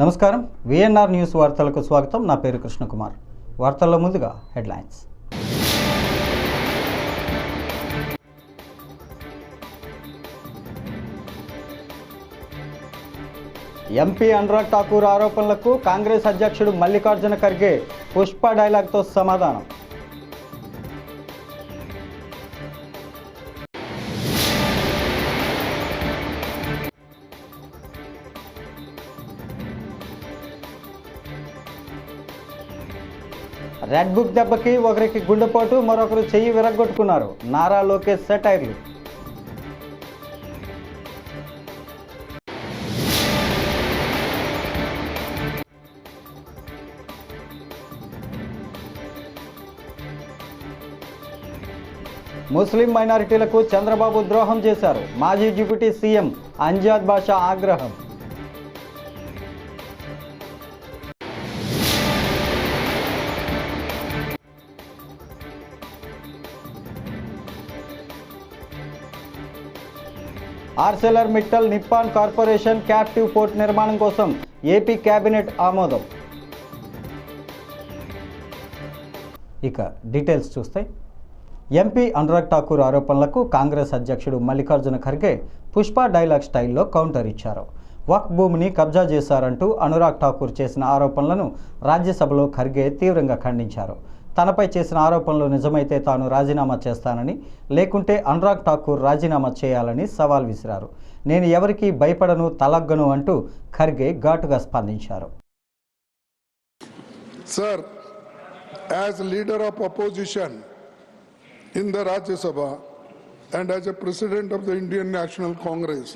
నమస్కారం. VNR news వార్తలకు స్వాగతం. నా పేరు కృష్ణకుమార్. వార్తల్లో ముందుగా హెడ్లైన్స్. ఎంపీ అనురాగ్ ఠాకూర్ ఆరోపణలకు కాంగ్రెస్ అధ్యక్షుడు మల్లికార్జున ఖర్గే పుష్ప డైలాగ్తో సమాధానం. రెడ్ బుక్ దెబ్బకి ఒకరికి గుండెపోటు మరొకరు చెయ్యి విరగొట్టుకున్నారు నారా లోకేష్ సెటైర్లు. ముస్లిం మైనారిటీలకు చంద్రబాబు ద్రోహం చేశారు. మాజీ డిప్యూటీ సీఎం అంజాద్ బాషా ఆగ్రహం. Arcelor Mittal Nippon corporation captive port నిర్మాణం కోసం ఏపీ కేబినెట్ ఆమోదం. ఇక డీటెయిల్స్ చూస్తే ఎంపీ అనురాగ్ ఠాకూర్ ఆరోపణలకు కాంగ్రెస్ అధ్యక్షుడు మల్లికార్జున ఖర్గే పుష్ప డైలాగ్ స్టైల్లో కౌంటర్ ఇచ్చారు. వక్ భూమిని కబ్జా చేశారంటూ అనురాగ్ ఠాకూర్ చేసిన ఆరోపణలను రాజ్యసభలో ఖర్గే తీవ్రంగా ఖండించారు. తనపై చేసిన ఆరోపణలు నిజమైతే తాను రాజీనామా చేస్తానని లేకుంటే అనురాగ్ ఠాకూర్ రాజీనామా చేయాలని సవాల్ విసిరారు. నేను ఎవరికి భయపడను తలగ్గను అంటూ ఖర్గే ఘాటుగా స్పందించారు. Sir as leader of opposition in the Rajya Sabha and as a president of the Indian national Congress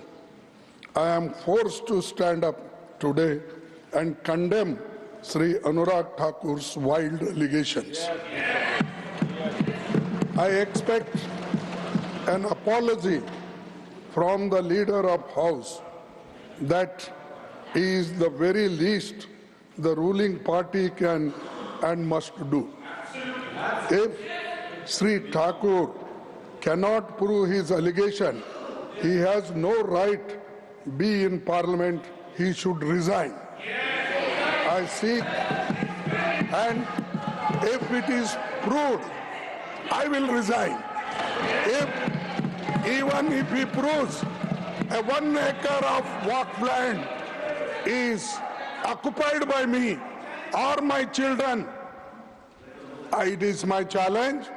I'm forced to stand up today and condemn Sri Anurag Thakur's wild allegations. I expect an apology from the leader of House that is the very least the ruling party can and must do. If Sri Thakur cannot prove his allegation, he has no right be in parliament, he should resign. I seek and if it is proved, I will resign. If even if he proves a one acre of land is occupied by me or my children, it is my challenge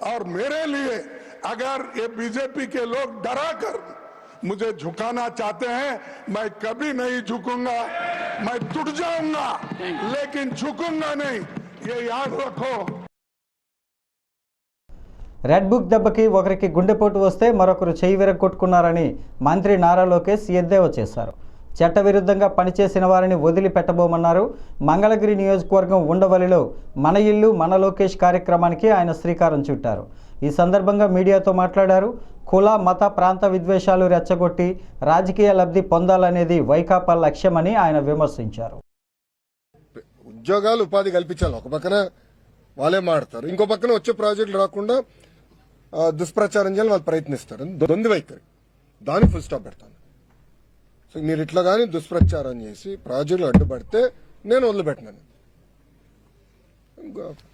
और मेरे लिए अगर ये BJP के लोग डरा कर मुझे झुकाना चाहते हैं मैं कभी नहीं झुकूँगा मैं टूट जाऊंगा लेकिन झुकूंगा नहीं ये याद रखो రెడ్ బుక్ దెబ్బకి ఒకరికి గుండెపోటు వస్తే మరొకరు చెయ్యి విరగొట్టుకున్నారని మంత్రి నారా లోకేష్ ఎద్దేవా చేశారు చట్టవిరుద్ధంగా పనిచేసిన వారిని వదిలిపెట్టబోమన్నారు మంగళగిరి నియోజకవర్గం ఉండవల్లిలో మన ఇల్లు మన లోకేష్ కార్యక్రమానికి ఆయన శ్రీకారం చుట్టారు ఈ సందర్భంగా మీడియాతో మాట్లాడారు. కుల మత ప్రాంత విద్వేషాలు రెచ్చగొట్టి రాజకీయ లబ్ధి పొందాలనేది వైకాపా లక్ష్యమని ఆయన విమర్శించారు. ఉద్యోగాలు ఉపాధి కల్పించాలి. ఒక పక్కన వాళ్ళే మాడతారు. ఇంకో పక్కన వచ్చే ప్రాజెక్టులు రాకుండా దుష్ప్రచారం చేయాలని వాళ్ళు ప్రయత్నిస్తారు. దొంది వైఖరి. దాన్ని ఫుల్ స్టాప్ పెడతాను. సో మీరు ఇట్లా కానీ దుష్ప్రచారం చేసి ప్రాజెక్టులు అడ్డుపడితే నేను వదిలిపెట్టినాను.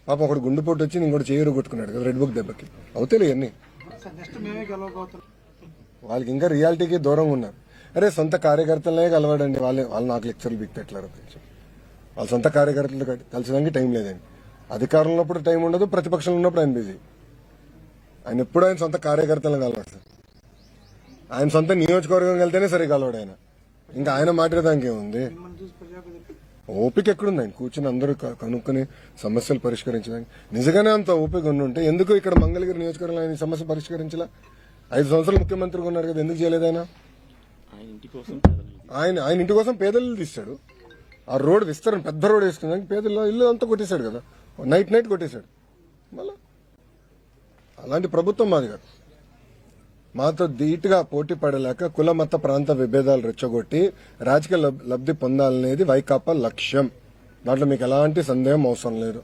పాపం ఒకడు గుండెపోటు వచ్చి ఇంకోటి చేయరు కొట్టుకున్నాడు కదా రెడ్ బుక్ దెబ్బకి. అవుతాయి అన్ని వాళ్ళకి ఇంకా రియాలిటీకి దూరంగా ఉన్నారు. అరే సొంత కార్యకర్తలనే కలవాడండి. వాళ్ళే వాళ్ళు నాకు లెక్చర్లు బిక్తెట్లారు వాళ్ళ సొంత కార్యకర్తలు కలిసడానికి టైం లేదండి. అధికారంలో ఉన్నప్పుడు టైం ఉండదు ప్రతిపక్షంలో ఉన్నప్పుడు ఆయన బిజీ. ఆయన ఎప్పుడు ఆయన సొంత కార్యకర్తలను కలవాడు సార్. ఆయన సొంత నియోజకవర్గం వెళ్తేనే సరే కలవాడు ఆయన. ఇంకా ఆయన మాట్లాడడానికి ఏముంది? ఓపిక ఎక్కడుంది ఆయన కూర్చుని అందరూ కనుక్కొని సమస్యలు పరిష్కరించడానికి. నిజంగానే అంత ఓపిక ఉంటే ఎందుకు ఇక్కడ మంగళగిరి నియోజకవర్గంలో ఆయన సమస్య పరిష్కరించలా? ఐదు సంవత్సరాలు ముఖ్యమంత్రిగా ఉన్నారు కదా ఎందుకు చేయలేదు ఆయన? ఆయన ఆయన ఇంటి కోసం పేదలు తీస్తాడు ఆ రోడ్ విస్తరణ పెద్ద రోడ్ వేసుకున్నాక పేదల్లో ఇల్లు అంతా కొట్టేశాడు కదా. నైట్ నైట్ కొట్టేశాడు. మళ్ళా? అలాంటి ప్రభుత్వం మాది కాదు. మాతో ధీటుగా పోటీ పడలేక కుల మత ప్రాంత విభేదాలు రెచ్చగొట్టి రాజకీయ లబ్- లబ్ధి పొందాలనేది వైకాపా లక్ష్యం. దాంట్లో మీకు ఎలాంటి సందేహం అవసరం లేదు.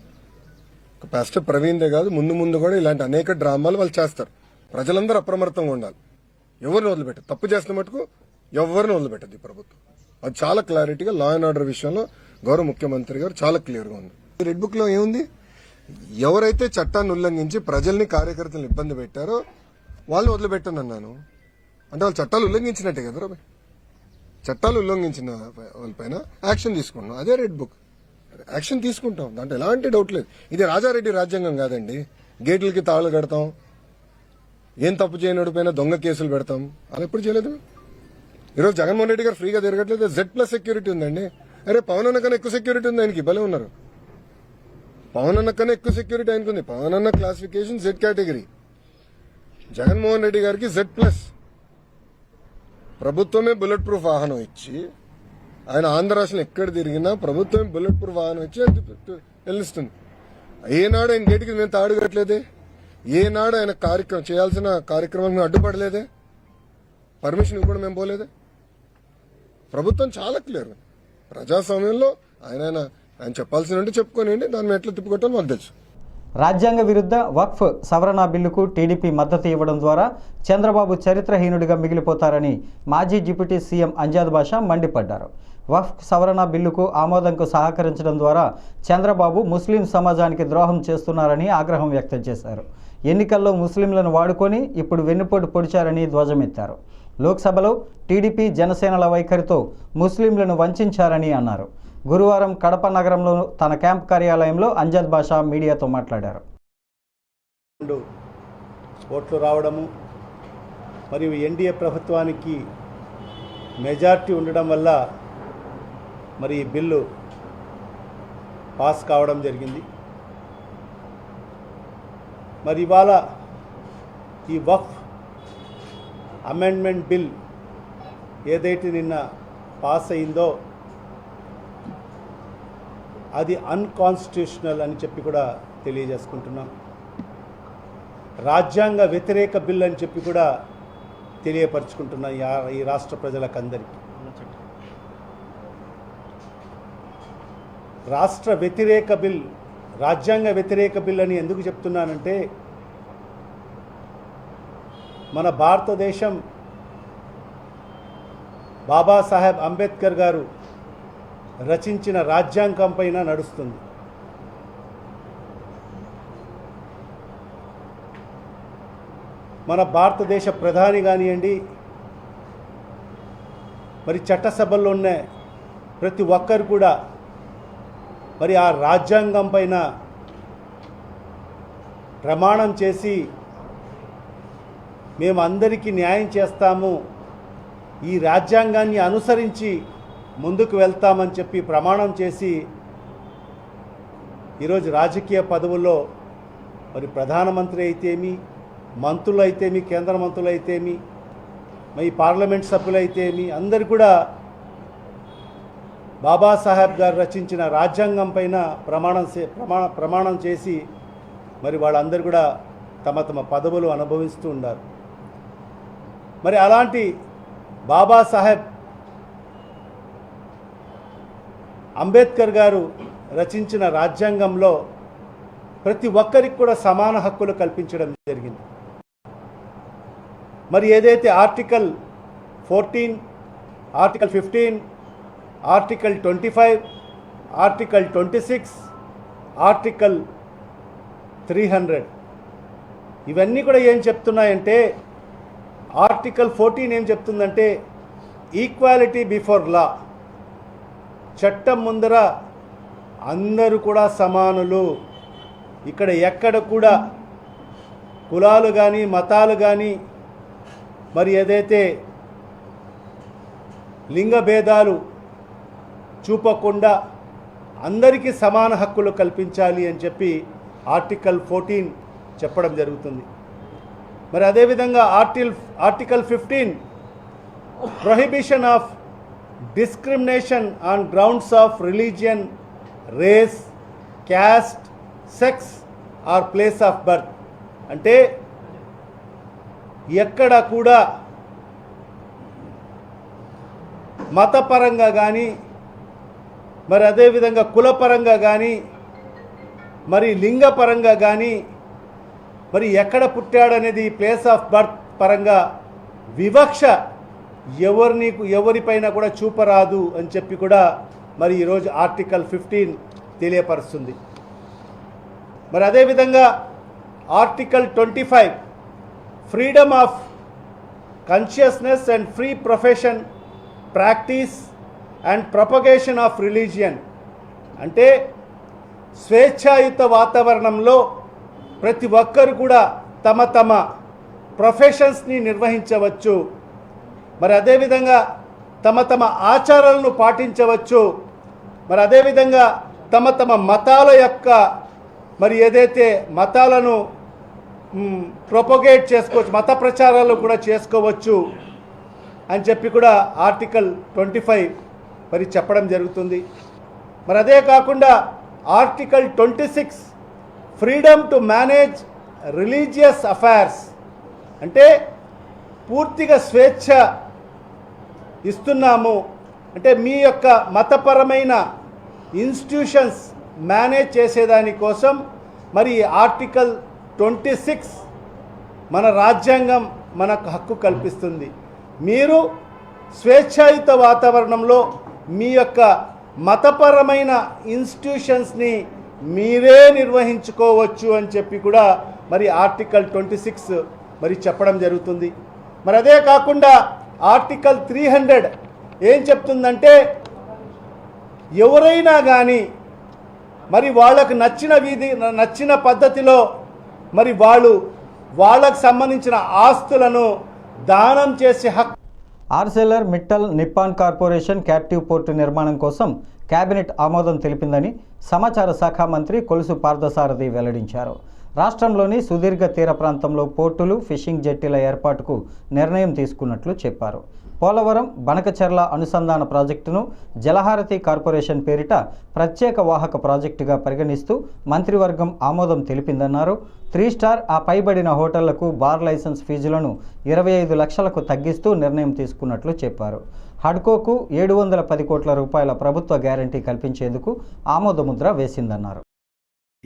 ఫస్ట్ ప్రవీణ్దే కాదు ముందు ముందు కూడా ఇలాంటి అనేక డ్రామాలు వాళ్ళు చేస్తారు. ప్రజలందరూ అప్రమత్తంగా ఉండాలి. ఎవరిని వదిలిపెట్టదు? తప్పు చేసిన మటుకు ఎవరిని వదిలిపెట్టదు ఈ ప్రభుత్వం. అది చాలా క్లారిటీగా లా అండ్ ఆర్డర్ విషయంలో గౌరవ ముఖ్యమంత్రి గారు చాలా క్లియర్గా ఉంది. రెడ్ బుక్లో ఏముంది? ఎవరైతే చట్టాన్ని ఉల్లంఘించి ప్రజల్ని కార్యకర్తలను ఇబ్బంది పెట్టారో వాళ్ళని వదిలిపెట్టను అన్నాను. అంటే వాళ్ళు చట్టాలు ఉల్లంఘించినట్టే కదా రాబాయ్ చట్టాలు ఉల్లంఘించిన వాళ్ళపైన యాక్షన్ తీసుకున్నాం అదే రెడ్ బుక్. యాక్షన్ తీసుకుంటాం. దాంట్లో ఎలాంటి డౌట్ లేదు. ఇది రాజారెడ్డి రాజ్యాంగం కాదండి. గేట్లకి తాళు కడతాం. ఏం తప్పు చేయనోడి పైన దొంగ కేసులు పెడతాం. అలా ఎప్పుడు చేయలేదు? ఈరోజు జగన్మోహన్ రెడ్డి గారు ఫ్రీగా తిరగట్లేదు. జెడ్ ప్లస్ సెక్యూరిటీ ఉందండి. అరే పవన్ అన్న కన్నా ఎక్కువ సెక్యూరిటీ ఉంది ఆయనకి. భలే ఉన్నారు. పవన్ అన్న కన్నా ఎక్కువ సెక్యూరిటీ ఆయనకుంది. పవన్ అన్న classification Z category Jaganmohan Reddy గారికి జెడ్ ప్లస్ ప్రభుత్వమే బుల్లెట్ ప్రూఫ్ వాహనం ఇచ్చి ఆయన ఆంధ్ర రాష్ట్రంలో ఎక్కడ తిరిగినా ప్రభుత్వమే బుల్లెట్ ప్రూఫ్ వాహనం ఇచ్చి వెళ్ళిస్తుంది ఏనాడు ఆయన గేటుకి మేము తాడుగట్టలేదే ఏనాడు ఆయన కార్యక్రమం చేయాల్సిన కార్యక్రమాలకు మేము అడ్డుపడలేదే? పర్మిషన్ ఇవ్వకుండా మేము పోలేదే? ప్రభుత్వం చాలా క్లియర్ ప్రజాస్వామ్యంలో ఆయన ఆయన ఆయన చెప్పాల్సిన చెప్పుకోనండి దాన్ని ఎట్లా తిప్పుకోవటం మాకు తెలుసు. రాజ్యాంగ విరుద్ధ వక్ఫ్ సవరణ బిల్లుకు టీడీపీ మద్దతు ఇవ్వడం ద్వారా చంద్రబాబు చరిత్రహీనుడిగా మిగిలిపోతారని మాజీ డిప్యూటీ సీఎం అంజాద్ బాషా మండిపడ్డారు. వక్ఫ్ సవరణ బిల్లుకు ఆమోదంకు సహకరించడం ద్వారా చంద్రబాబు ముస్లిం సమాజానికి ద్రోహం చేస్తున్నారని ఆగ్రహం వ్యక్తం చేశారు. ఎన్నికల్లో ముస్లింలను వాడుకొని ఇప్పుడు వెన్నుపోటు పొడిచారని ధ్వజమెత్తారు. లోక్సభలో టీడీపీ జనసేనల వైఖరితో ముస్లింలను వంచారని అన్నారు. గురువారం కడప నగరంలో తన క్యాంప్ కార్యాలయంలో అంజద్ బాషా మీడియాతో మాట్లాడారు. రెండు ఓట్లు రావడము మరియు ఎన్డీఏ ప్రభుత్వానికి మెజార్టీ ఉండడం వల్ల మరి ఈ బిల్లు పాస్ కావడం జరిగింది. మరి ఇవాళ ఈ వఫ్ అమెండ్మెంట్ బిల్ ఏదైతే నిన్న పాస్ అయిందో అది అన్కాన్స్టిట్యూషనల్ అని చెప్పి కూడా తెలియజేసుకుంటున్నాం. రాజ్యాంగ వ్యతిరేక బిల్ అని చెప్పి కూడా తెలియపరుచుకుంటున్నాం ఈ రాష్ట్ర ప్రజలకు రాష్ట్ర ప్రజలకందరికీ. రాష్ట్ర వ్యతిరేక బిల్ రాజ్యాంగ వ్యతిరేక బిల్ అని ఎందుకు చెప్తున్నానంటే మన భారతదేశం బాబాసాహెబ్ అంబేద్కర్ గారు రచించిన రాజ్యాంగం పైన నడుస్తుంది. మన భారతదేశ ప్రధాని కానివ్వండి మరి చట్టసభల్లో ఉన్న ప్రతి ఒక్కరు కూడా మరి ఆ రాజ్యాంగం పైన ప్రమాణం చేసి మేము అందరికీ న్యాయం చేస్తాము. ఈ రాజ్యాంగాన్ని అనుసరించి ముందుకు వెళ్తామని చెప్పి ప్రమాణం చేసి ఈరోజు రాజకీయ పదవుల్లో మరి ప్రధానమంత్రి అయితేమి మంత్రులు అయితేమి కేంద్ర మంత్రులు అయితేమి మరి పార్లమెంట్ సభ్యులు అయితేమి అందరు కూడా బాబాసాహెబ్ గారు రచించిన రాజ్యాంగం పైన ప్రమాణం చే- ప్రమాణ ప్రమాణం చేసి మరి వాళ్ళందరూ కూడా తమ తమ పదవులు అనుభవిస్తూ ఉన్నారు మరి అలాంటి బాబాసాహెబ్ అంబేద్కర్ గారు రచించిన రాజ్యాంగంలో ప్రతి ఒక్కరికి కూడా సమాన హక్కులు కల్పించడం జరిగింది. మరి ఏదైతే article fourteen article fifteen article twenty five article twenty six article three hundred ఇవన్నీ కూడా ఏం చెప్తున్నాయంటే ఆర్టికల్ ఫోర్టీన్ ఏం చెప్తుందంటే ఈక్వాలిటీ బిఫోర్ లా. చట్టం ముందర అందరూ కూడా సమానులు. ఇక్కడ ఎక్కడ కూడా కులాలు కానీ మతాలు కానీ మరి ఏదైతే లింగ భేదాలు చూపకుండా అందరికీ సమాన హక్కులు కల్పించాలి అని చెప్పి ఆర్టికల్ ఫోర్టీన్ చెప్పడం జరుగుతుంది. మరి అదేవిధంగా ఆర్టిల్ article fifteen prohibition of discrimination on grounds of religion race caste sex or place of birth అంటే ఎక్కడ కూడా మతపరంగా కానీ మరి అదేవిధంగా కులపరంగా కానీ మరి లింగపరంగా కానీ మరి ఎక్కడ పుట్టాడనేది ప్లేస్ ఆఫ్ బర్త్ పరంగా వివక్ష ఎవరు నీకు ఎవరిపైన కూడా చూపరాదు అని చెప్పి కూడా మరి ఈరోజు ఆర్టికల్ ఫిఫ్టీన్ తెలియపరుస్తుంది. మరి అదేవిధంగా article twenty five freedom of consciousness and free profession practice and propagation of religion అంటే స్వేచ్ఛాయుత వాతావరణంలో ప్రతి ఒక్కరు కూడా తమ తమ ప్రొఫెషన్స్ని నిర్వహించవచ్చు. మరి అదేవిధంగా తమ తమ ఆచారాలను పాటించవచ్చు. మరి అదేవిధంగా తమ తమ మతాల యొక్క మరి ఏదైతే మతాలను ప్రొపగేట్ చేసుకోవచ్చు మత ప్రచారాలు కూడా చేసుకోవచ్చు అని చెప్పి కూడా ఆర్టికల్ ట్వంటీ ఫైవ్ మరి చెప్పడం జరుగుతుంది. మరి అదే కాకుండా article twenty six freedom to manage religious affairs అంటే పూర్తిగా స్వేచ్ఛ ఇస్తున్నాము. అంటే మీ యొక్క మతపరమైన ఇన్స్టిట్యూషన్స్ మేనేజ్ చేసేదాని కోసం మరి ఆర్టికల్ ట్వంటీ సిక్స్ మన రాజ్యాంగం మనకు హక్కు కల్పిస్తుంది. మీరు స్వేచ్ఛాయుత వాతావరణంలో మీ యొక్క మతపరమైన ఇన్స్టిట్యూషన్స్ని మీరే నిర్వహించుకోవచ్చు అని చెప్పి కూడా మరి ఆర్టికల్ ట్వంటీ సిక్స్ మరి చెప్పడం జరుగుతుంది. మరి అదే కాకుండా ఆర్టికల్ త్రీ హండ్రెడ్ ఏం చెప్తుందంటే ఎవరైనా కానీ మరి వాళ్ళకు నచ్చిన వీధి నచ్చిన పద్ధతిలో మరి వాళ్ళు వాళ్ళకు సంబంధించిన ఆస్తులను దానం చేసే హక్కు. Arcelor Mittal Nippon corporation captive port నిర్మాణం కోసం కేబినెట్ ఆమోదం తెలిపిందని సమాచార శాఖ మంత్రి కొలుసు పార్థసారథి వెల్లడించారు. రాష్ట్రంలోని సుదీర్ఘ తీర ప్రాంతంలో పోర్టులు ఫిషింగ్ జెట్టీల ఏర్పాటుకు నిర్ణయం తీసుకున్నట్లు చెప్పారు. పోలవరం బనకచెర్ల అనుసంధాన ప్రాజెక్టును జలహారతి కార్పొరేషన్ పేరిట ప్రత్యేక వాహక ప్రాజెక్టుగా పరిగణిస్తూ మంత్రివర్గం ఆమోదం తెలిపిందన్నారు. త్రీ స్టార్ ఆ పైబడిన హోటళ్ళకు బార్ లైసెన్స్ ఫీజులను ఇరవై ఐదు లక్షలకు తగ్గిస్తూ నిర్ణయం తీసుకున్నట్లు చెప్పారు. హడ్కోకు ఏడు వందల పది కోట్ల రూపాయల ప్రభుత్వ గ్యారంటీ కల్పించేందుకు ఆమోదముద్ర వేసిందన్నారు.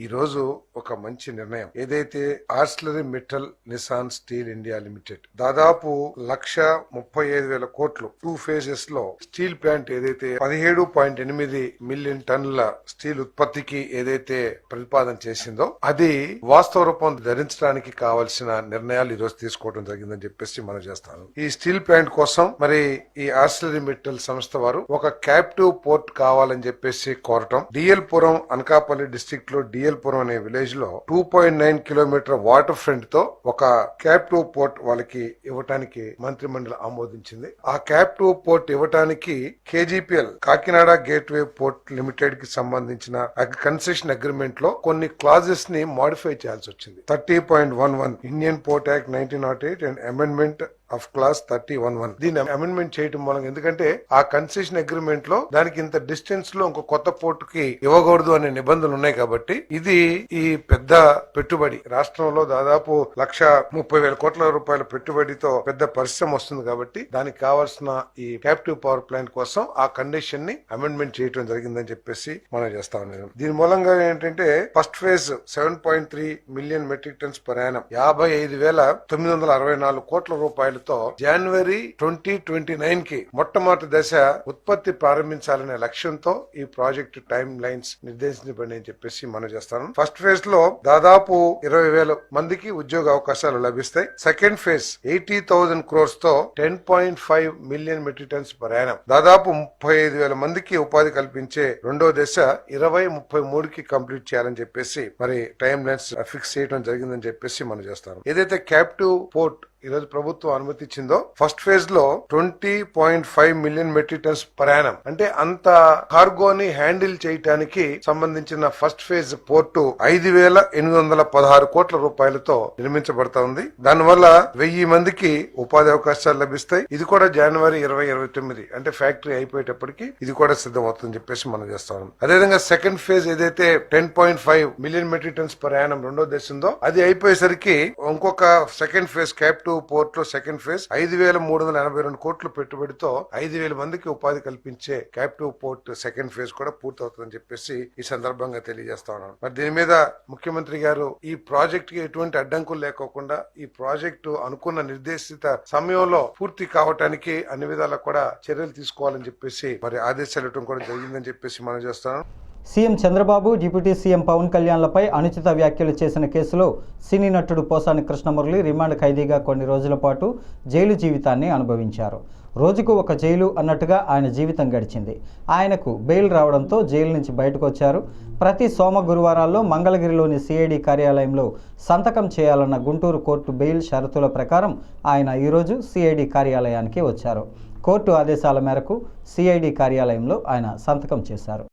ఈరోజు ఒక మంచి నిర్ణయం. ఏదైతే Arcelor Mittal Nippon steel India limited దాదాపు లక్ష ముప్పై ఐదు వేల కోట్లు టూ ఫేజెస్లో స్టీల్ ప్లాంట్ ఏదైతే పదిహేడు పాయింట్ ఎనిమిది మిలియన్ టన్నుల స్టీల్ ఉత్పత్తికి ఏదైతే ప్రతిపాదన చేసిందో అది వాస్తవ రూపం ధరించడానికి కావలసిన నిర్ణయాలు ఈ రోజు తీసుకోవడం జరిగిందని చెప్పేసి మనం చేస్తాను. ఈ స్టీల్ ప్లాంట్ కోసం మరి ఈ ఆర్స్లరీ మెటల్ సంస్థ వారు ఒక క్యాప్టివ్ పోర్ట్ కావాలని చెప్పేసి కోరటం. డిఎల్ పురం అనకాపల్లి డిస్టిక్లో డిఎల్ పురం అనే విలేజ్లో two point nine kilometre water ఫ్రంట్తో ఒక క్యాప్టివ్ పోర్ట్ వాళ్ళకి ఇవ్వటానికి మంత్రి మండలి ఆమోదించింది. ఆ క్యాప్ టూ పోర్ట్ ఇవ్వటానికి కేజీపీఎల్ కాకినాడ గేట్వే పోర్ట్ లిమిటెడ్కి సంబంధించిన కన్సెషన్ అగ్రిమెంట్లో కొన్ని క్లాజెస్ని మాడిఫై చేయాల్సి వచ్చింది. Thirty point one one Indian port act nineteen nought eight and amendment of clause thirty one one దీన్ని అమెండ్మెంట్ చేయడం మూలంగా ఎందుకంటే ఆ కన్సెషన్ అగ్రిమెంట్లో దానికి ఇంత డిస్టెన్స్లో ఇంకో కొత్త పోర్ట్కి ఇవ్వకూడదు అనే నిబంధనలు ఉన్నాయి కాబట్టి ఇది ఈ పెద్ద పెట్టుబడి. రాష్ట్రంలో దాదాపు లక్ష ముప్పై వేల కోట్ల రూపాయల పెట్టుబడితో పెద్ద పరిశ్రమ వస్తుంది కాబట్టి దానికి కావాల్సిన ఈ క్యాప్టివ్ పవర్ ప్లాంట్ కోసం ఆ కండిషన్ని అమెండ్మెంట్ చేయడం జరిగిందని చెప్పేసి మనం చేస్తా ఉన్నాం. దీని మూలంగా ఏంటంటే first phase seven point three million metric tons per annum యాభై ఐదు వేల తొమ్మిది వందల అరవై నాలుగు కోట్ల రూపాయలు రూపాయలతో జనవరి ట్వంటీ ట్వంటీ నైన్కి మొట్టమొదటి దశ ఉత్పత్తి ప్రారంభించాలనే లక్ష్యంతో ఈ ప్రాజెక్టు టైం లైన్స్ నిర్దేశించబడి అని చెప్పేసి మనం చేస్తాను. ఫస్ట్ ఫేజ్లో దాదాపు ఇరవై వేల మందికి ఉద్యోగ అవకాశాలు లభిస్తాయి. Second phase eighty thousand క్రోర్స్తో ten point five million metric tons ప్రయాణం దాదాపు ముప్పై ఐదు వేల మందికి ఉపాధి కల్పించే రెండో దశ ఇరవై ముప్పై మూడుకి కంప్లీట్ చేయాలని చెప్పేసి మరి టైం లైన్స్ ఫిక్స్ చేయడం జరిగిందని చెప్పేసి మనం చేస్తాం ఏదైతే క్యాప్టివ్ పోర్ట్ ఈ రోజు ప్రభుత్వం అనుమతిచ్చిందో ఫస్ట్ ఫేజ్లో twenty point five million metric tons ప్రయాణం అంటే అంత కార్గోని హ్యాండిల్ చేయటానికి సంబంధించిన ఫస్ట్ ఫేజ్ పోర్టు ఐదు వేల ఎనిమిది వందల పదహారు కోట్ల రూపాయలతో నిర్మించబడతా ఉంది. దానివల్ల వెయ్యి మందికి ఉపాధి అవకాశాలు లభిస్తాయి. ఇది కూడా జనవరి ఇరవై ఇరవై తొమ్మిది. అంటే ఫ్యాక్టరీ అయిపోయేటప్పటికి ఇది కూడా సిద్ధమవుతుందని చెప్పేసి మనం చేస్తాం అదేవిధంగా సెకండ్ ఫేజ్ ఏదైతే ten point five million metric tons ప్రయాణం రెండో దశ ఉందో అది అయిపోయేసరికి ఇంకొక సెకండ్ ఫేజ్ క్యాప్ టు పోర్ట్లో సెకండ్ ఫేజ్ ఐదు వేల మూడు వందల ఎనభై రెండు కోట్ల పెట్టుబడితో ఐదు వేల మందికి ఉపాధి కల్పించే క్యాప్టివ్ పోర్ట్ సెకండ్ ఫేజ్ కూడా పూర్తవుతుందని చెప్పేసి ఈ సందర్భంగా తెలియజేస్తా ఉన్నాను. మరి దీని మీద ముఖ్యమంత్రి గారు ఈ ప్రాజెక్ట్కి ఎటువంటి అడ్డంకులు లేకోకుండా ఈ ప్రాజెక్టు అనుకున్న నిర్దేశిత సమయంలో పూర్తి కావటానికి అన్ని విధాలా కూడా చర్యలు తీసుకోవాలని చెప్పేసి మరి ఆదేశాలు ఇవ్వడం కూడా జరిగిందని చెప్పేసి మనం చేస్తాను CM Chandrababu deputy CM Pawan కళ్యాణ్లపై అనుచిత వ్యాఖ్యలు చేసిన కేసులో సినీ నటుడు పోసాని కృష్ణమురళి రిమాండ్ ఖైదీగా కొన్ని రోజుల పాటు జైలు జీవితాన్ని అనుభవించారు. రోజుకు ఒక జైలు అన్నట్టుగా ఆయన జీవితం గడిచింది. ఆయనకు బెయిల్ రావడంతో జైలు నుంచి బయటకు వచ్చారు ప్రతి సోమ గురువారాల్లో మంగళగిరిలోని సిఐడి కార్యాలయంలో సంతకం చేయాలన్న గుంటూరు కోర్టు బెయిల్ షరతుల ప్రకారం ఆయన ఈరోజు సిఐడి కార్యాలయానికి వచ్చారు. కోర్టు ఆదేశాల మేరకు సిఐడి కార్యాలయంలో ఆయన సంతకం చేశారు.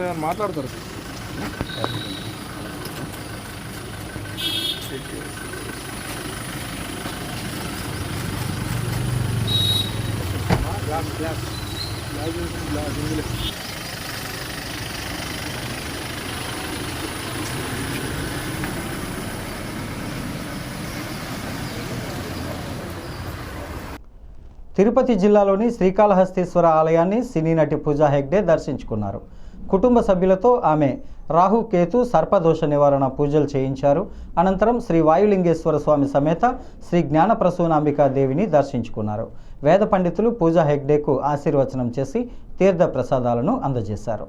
సరే మాట్లాడతారు. తిరుపతి జిల్లాలోని శ్రీకాళహస్తీశ్వర ఆలయాన్ని సినీ నటి పూజా హెగ్డే దర్శించుకున్నారు. కుటుంబ సభ్యులతో ఆమె రాహు కేతు సర్పదోష నివారణ పూజలు చేయించారు. అనంతరం శ్రీ వాయులింగేశ్వర స్వామి సమేత శ్రీ జ్ఞాన ప్రసూనాంబికా దేవిని దర్శించుకున్నారు. వేద పండితులు పూజా హెగ్డేకు ఆశీర్వచనం చేసి తీర్థ ప్రసాదాలను అందజేశారు.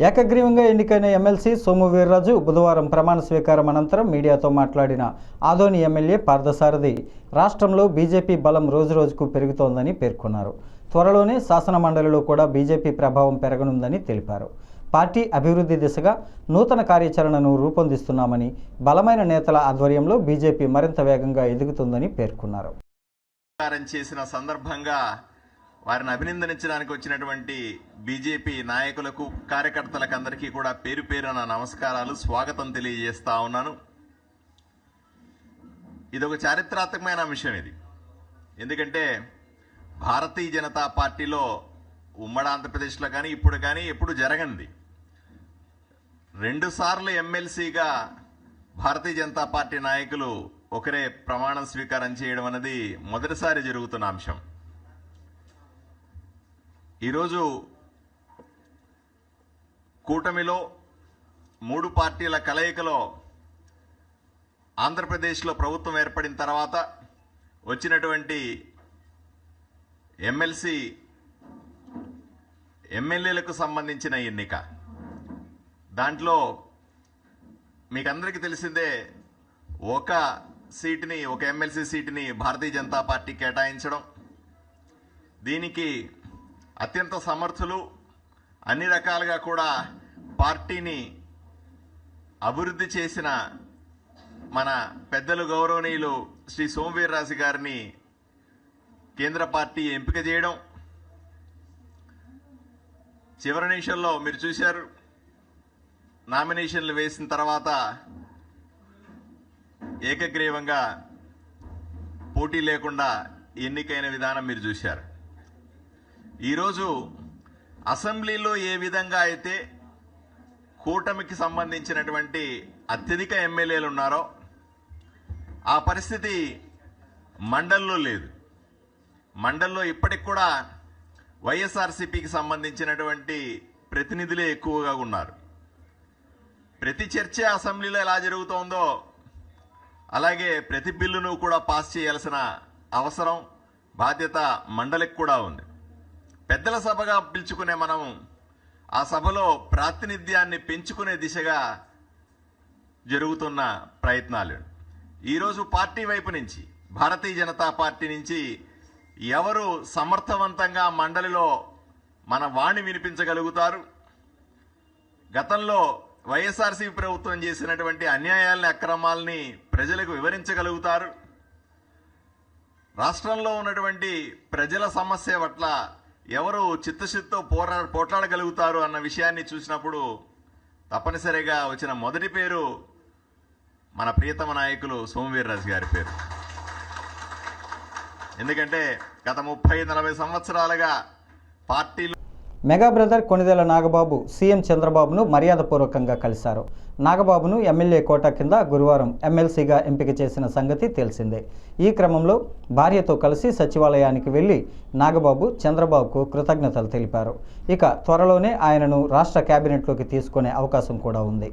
ఏకగ్రీవంగా ఎన్నికైన ఎమ్మెల్సీ సోము వీర్రాజు బుధవారం ప్రమాణ స్వీకారం అనంతరం మీడియాతో మాట్లాడిన ఆదోని ఎమ్మెల్యే పార్థసారథి. రాష్ట్రంలో బీజేపీ బలం రోజురోజుకు పెరుగుతోందని పేర్కొన్నారు. త్వరలోనే శాసన మండలిలో కూడా బీజేపీ ప్రభావం పెరగనుందని తెలిపారు. పార్టీ అభివృద్ధి దిశగా నూతన కార్యాచరణను రూపొందిస్తున్నామని బలమైన నేతల ఆధ్వర్యంలో బీజేపీ మరింత వేగంగా ఎదుగుతుందని పేర్కొన్నారు. చేసిన సందర్భంగా వారిని అభినందించడానికి వచ్చినటువంటి బీజేపీ నాయకులకు కార్యకర్తలకు అందరికీ కూడా పేరు పేరున నమస్కారాలు స్వాగతం తెలియజేస్తా ఉన్నాను. ఇది ఒక చారిత్రాత్మకమైన అంశం ఇది. ఎందుకంటే భారతీయ జనతా పార్టీలో ఉమ్మడి ఆంధ్రప్రదేశ్లో కానీ ఇప్పుడు కానీ ఎప్పుడు జరగంది రెండుసార్లు ఎమ్మెల్సీగా భారతీయ జనతా పార్టీ నాయకులు ఒకరే ప్రమాణం స్వీకారం చేయడం అనేది మొదటిసారి జరుగుతున్న అంశం. ఈరోజు కూటమిలో మూడు పార్టీల కలయికలో ఆంధ్రప్రదేశ్లో ప్రభుత్వం ఏర్పడిన తర్వాత వచ్చినటువంటి ఎమ్మెల్సీ ఎమ్మెల్యేలకు సంబంధించిన ఎన్నిక. దాంట్లో మీకు అందరికీ తెలిసిందే ఒక సీటుని ఒక ఎమ్మెల్సీ సీటుని భారతీయ జనతా పార్టీ కేటాయించడం. దీనికి అత్యంత సమర్థులు అన్ని రకాలుగా కూడా పార్టీని అభివృద్ధి చేసిన మన పెద్దలు గౌరవనీయులు శ్రీ సోమవీర్రాజు గారిని కేంద్ర పార్టీ ఎంపిక చేయడం. చివరి నిమిషంలో మీరు చూశారు నామినేషన్లు వేసిన తర్వాత ఏకగ్రీవంగా పోటీ లేకుండా ఎన్నికైన విధానం మీరు చూశారు. ఈరోజు అసెంబ్లీలో ఏ విధంగా అయితే కూటమికి సంబంధించినటువంటి అత్యధిక ఎమ్మెల్యేలు ఉన్నారో ఆ పరిస్థితి మండల్లో లేదు. మండల్లో ఇప్పటికి కూడా వైఎస్ఆర్సీపీకి సంబంధించినటువంటి ప్రతినిధులే ఎక్కువగా ఉన్నారు. ప్రతి చర్చ అసెంబ్లీలో ఎలా జరుగుతోందో అలాగే ప్రతి బిల్లును కూడా పాస్ చేయాల్సిన అవసరం బాధ్యత మండలికి కూడా ఉంది. పెద్దల సభగా పిలుచుకునే మనం ఆ సభలో ప్రాతినిధ్యాన్ని పెంచుకునే దిశగా జరుగుతున్న ప్రయత్నాలు. ఈరోజు పార్టీ వైపు నుంచి భారతీయ జనతా పార్టీ నుంచి ఎవరు సమర్థవంతంగా మండలిలో మన వాణి వినిపించగలుగుతారు? గతంలో వైఎస్ఆర్సీపీ ప్రభుత్వం చేసినటువంటి అన్యాయాలని అక్రమాలని ప్రజలకు వివరించగలుగుతారు? రాష్ట్రంలో ఉన్నటువంటి ప్రజల సమస్య పట్ల ఎవరు చిత్తశుద్ధితో పోరా పోట్లాడగలుగుతారు అన్న విషయాన్ని చూసినప్పుడు తప్పనిసరిగా వచ్చిన మొదటి పేరు మన ప్రియతమ నాయకులు సోమవీర్రాజు గారి పేరు. ఎందుకంటే గత ముప్పై నలభై సంవత్సరాలుగా పార్టీలు mega brother Konidela Nagababu CM చంద్రబాబును మర్యాదపూర్వకంగా కలిశారు. నాగబాబును ఎమ్మెల్యే కోటా కింద గురువారం ఎమ్మెల్సీగా ఎంపిక చేసిన సంగతి తెలిసిందే. ఈ క్రమంలో భార్యతో కలిసి సచివాలయానికి వెళ్ళి నాగబాబు చంద్రబాబుకు కృతజ్ఞతలు తెలిపారు. ఇక త్వరలోనే ఆయనను రాష్ట్ర కేబినెట్లోకి తీసుకునే అవకాశం కూడా ఉంది.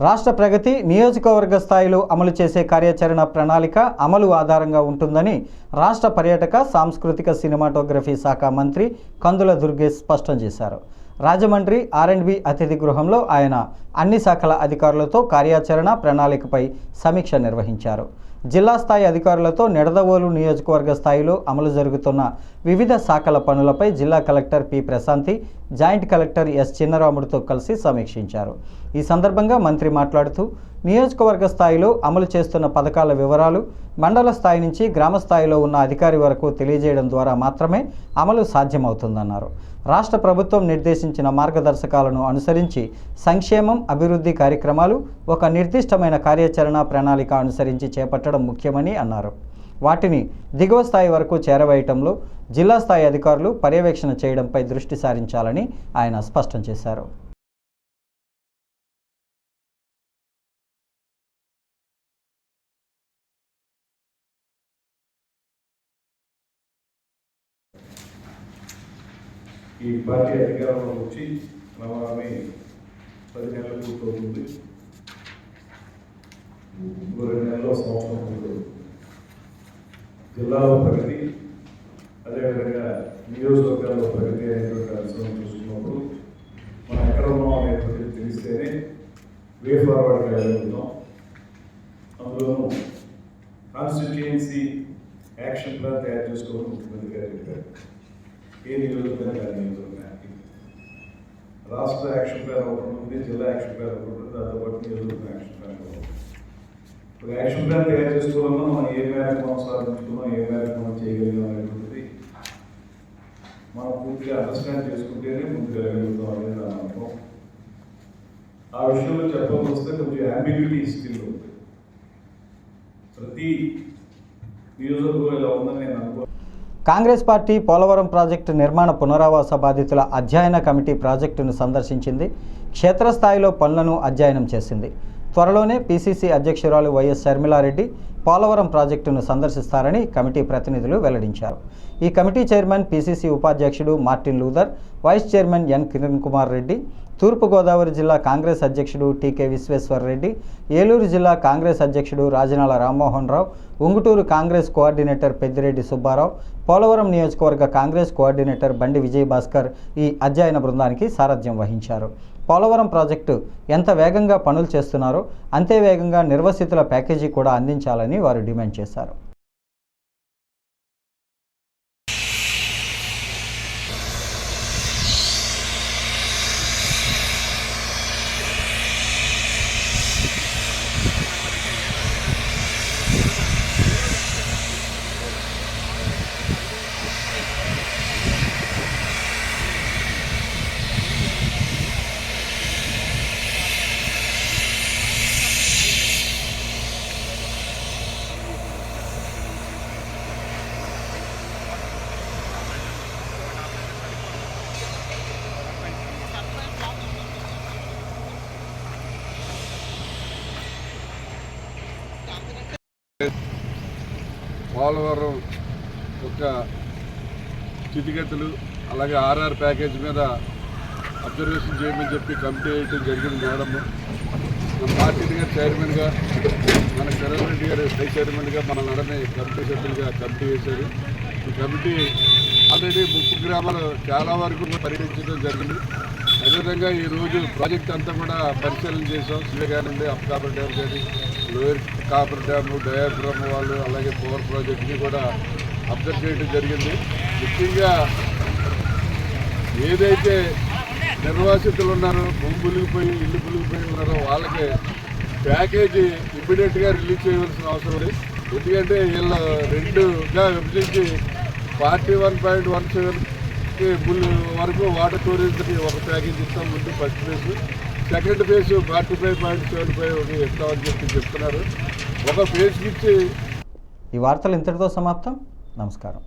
రాష్ట్ర ప్రగతి నియోజకవర్గ స్థాయిలో అమలు చేసే కార్యాచరణ ప్రణాళిక అమలు ఆధారంగా ఉంటుందని రాష్ట్ర పర్యాటక సాంస్కృతిక సినిమాటోగ్రఫీ శాఖ మంత్రి కందుల దుర్గేష్ స్పష్టం చేశారు. రాజమండ్రి ఆర్ఎండ్బి అతిథి గృహంలో ఆయన అన్ని శాఖల అధికారులతో కార్యాచరణ ప్రణాళికపై సమీక్ష నిర్వహించారు. జిల్లా స్థాయి అధికారులతో నిడదవోలు నియోజకవర్గ స్థాయిలో అమలు జరుగుతున్న వివిధ శాఖల పనులపై జిల్లా collector P Prashanti joint collector S చిన్నరాముడితో కలిసి సమీక్షించారు. ఈ సందర్భంగా మంత్రి మాట్లాడుతూ నియోజకవర్గ స్థాయిలో అమలు చేస్తున్న పథకాల వివరాలు మండల స్థాయి నుంచి గ్రామ స్థాయిలో ఉన్న అధికారి వరకు తెలియజేయడం ద్వారా మాత్రమే అమలు సాధ్యమవుతుందన్నారు. రాష్ట్ర ప్రభుత్వం నిర్దేశించిన మార్గదర్శకాలను అనుసరించి సంక్షేమం అభివృద్ధి కార్యక్రమాలు ఒక నిర్దిష్టమైన కార్యాచరణ ప్రణాళిక అనుసరించి చేపట్టడం ముఖ్యమని అన్నారు. వాటిని దిగువ స్థాయి వరకు చేరవేయటంలో జిల్లా స్థాయి అధికారులు పర్యవేక్షణ చేయడంపై దృష్టి సారించాలని ఆయన స్పష్టం చేశారు. ఈ పార్టీ అధికారంలో వచ్చి నవామి పది నెలలు పూర్తవుతుంది రెండు నెలలో సంవత్సరం జిల్లాలో ప్రగతి అదేవిధంగా నియోజకవర్గాల్లో ప్రగతి అనేటువంటి అంశం చూసుకున్నప్పుడు మనం ఎక్కడ ఉన్నాం అనేటువంటిది తెలిస్తేనే వే ఫార్వర్డ్ వెళ్ళగలుగుతాం అందులోనూ కాన్స్టిట్యుయెన్సీ యాక్షన్ ప్లాన్ తయారు చేసుకోవడం ముఖ్యమంత్రి గారు చెప్పారు. ఏ నియోజకవర్గం ఆ నియోజకవర్గానికి రాష్ట్ర యాక్షన్ ప్లాన్ ఒకటి ఉంది జిల్లా యాక్షన్ ప్లాన్ ఒకటి ఉంటుంది దాంతోపాటు నియోజకవర్గం యాక్షన్ ప్లాన్ ఒకటి ఉంది. యాక్షన్ ప్లాన్ తయారు చేసుకోవాలన్నా మనం ఏ మేరకు మనం సాధించుకున్నాం ఏ మేరకు మనం చేయగలిగాం అనేటువంటి మనం పూర్తిగా అండర్స్టాండ్ చేసుకుంటేనే ముందుకు వెళ్ళగలుగుతాం అనేది నా అనుభవం ఆ విషయంలో చెప్పాల్సి వస్తే కొంచెం అంబిగ్యూటీ స్కిల్ ఉంది. ప్రతి నియోజకవర్గం ఇలా ఉందని నేను అనుకో కాంగ్రెస్ పార్టీ పోలవరం ప్రాజెక్టు నిర్మాణ పునరావాస బాధితుల అధ్యయన కమిటీ ప్రాజెక్టును సందర్శించింది. క్షేత్రస్థాయిలో పనులను అధ్యయనం చేసింది. త్వరలోనే పీసీసీ అధ్యక్షురాలు వైఎస్ షర్మిలారెడ్డి పోలవరం ప్రాజెక్టును సందర్శిస్తారని కమిటీ ప్రతినిధులు వెల్లడించారు. ఈ కమిటీ చైర్మన్ పీసీసీ ఉపాధ్యక్షుడు Martin Luther vice chairman N Kiran Kumar Reddy Turpu Godavari జిల్లా కాంగ్రెస్ అధ్యక్షుడు టీకే విశ్వేశ్వర్ రెడ్డి ఏలూరు జిల్లా కాంగ్రెస్ అధ్యక్షుడు రాజనాల రామ్మోహన్ రావు ఉంగుటూరు కాంగ్రెస్ కోఆర్డినేటర్ పెద్దిరెడ్డి సుబ్బారావు పోలవరం నియోజకవర్గ కాంగ్రెస్ కోఆర్డినేటర్ బండి విజయ్ భాస్కర్ ఈ అధ్యయన బృందానికి సారథ్యం వహించారు. పోలవరం ప్రాజెక్టు ఎంత వేగంగా పనులు చేస్తున్నారో అంతే వేగంగా నిర్వసితుల ప్యాకేజీ కూడా అందించాలని వారు డిమాండ్ చేశారు. పోలవరం యొక్క స్థితిగతులు అలాగే ఆర్ఆర్ ప్యాకేజ్ మీద అబ్జర్వేషన్ చేయమని చెప్పి కమిటీ వేయటం జరిగింది మేడం మన పార్టీ గారు చైర్మన్గా మన కిరణ్ రెడ్డి గారు వైస్ చైర్మన్గా మన నడని కమిటీ సభ్యులుగా కమిటీ వేశారు. ఈ కమిటీ ఆల్రెడీ ముప్పు గ్రామాలు చాలా వరకు పర్యటించడం జరిగింది. అదేవిధంగా ఈ రోజు ప్రాజెక్ట్ అంతా కూడా పరిశీలన చేసాం శ్రీగా నుండి అప్ కాపర్ డ్యామ్ కానీ లోయర్ కాపర్ డ్యాము డయాగ్రామ్ వాళ్ళు అలాగే పవర్ ప్రాజెక్ట్ని కూడా అబ్జర్వ్ చేయడం జరిగింది. ముఖ్యంగా ఏదైతే నిర్వాసితులు ఉన్నారో భూమి పులిగిపోయి ఇల్లు పులిగిపోయి ఉన్నారో వాళ్ళకి ప్యాకేజీ ఇమ్మీడియట్గా రిలీజ్ చేయవలసిన అవసరం ఉంది. ఎందుకంటే వీళ్ళ రెండుగా విభజించి forty one point one seven full వరకు వాటర్ స్టోరేజ్ ఒక ప్యాకేజ్ ఇస్తాం ముందు first phase second phase forty five point seven five ఒకటి ఇస్తామని చెప్పి చెప్తున్నారు. ఒక ఫేజ్ ఇచ్చి ఈ వార్తలు ఇంతటితో సమాప్తం. నమస్కారం.